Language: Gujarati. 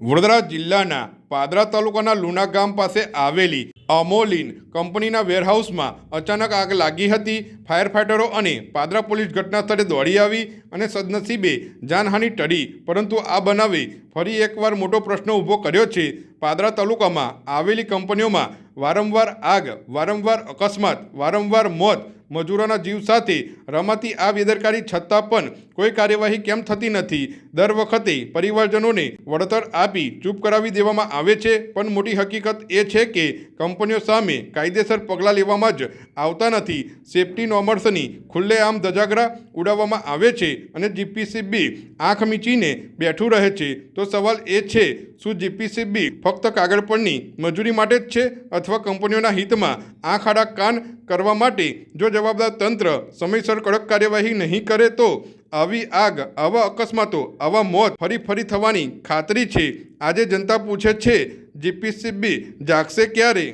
વડોદરા જિલ્લાના પાદરા તાલુકાના લુણા ગામ પાસે આવેલી અમોલિન કંપનીના વેરહાઉસમાં અચાનક આગ લાગી હતી. ફાયર ફાઇટરો અને પાદરા પોલીસ ઘટના સ્થળે દોડી આવી અને સદનસીબે જાનહાનિ ટળી. પરંતુ આ બનાવે ફરી એકવાર મોટો પ્રશ્ન ઊભો કર્યો છે. પાદરા તાલુકામાં આવેલી કંપનીઓમાં વારંવાર આગ, વારંવાર અકસ્માત, વારંવાર મોત મજૂરોના જીવ સાથે રમાતી આ બેદરકારી છતાં પણ કોઈ કાર્યવાહી કેમ થતી નથી? દર વખતે પરિવારજનોને વળતર આપી ચૂપ કરાવી દેવામાં આવે છે, પણ મોટી હકીકત એ છે કે કંપનીઓ સામે કાયદેસર પગલાં લેવામાં જ આવતા નથી. સેફટી નોર્મર્સની ખુલ્લેઆમ ધજાગરા ઉડાવવામાં આવે છે અને જીપીસીબી આંખ મીચીને બેઠું રહે છે. તો સવાલ એ છે, શું જીપીસીબી ફક્ત કાગળ પરની મજૂરી માટે જ છે અથવા કંપનીઓના હિતમાં આંખ આડા કાન કરવા માટે? જો જવાબદાર તંત્ર સમયસર કડક કાર્યવાહી નહીં કરે તો આવી આગ, આવા અકસ્માતો, આવા મોત ફરી ફરી થવાની ખાતરી છે. આજે જનતા પૂછે છે, જીપીસીબી જાગશે ક્યારે?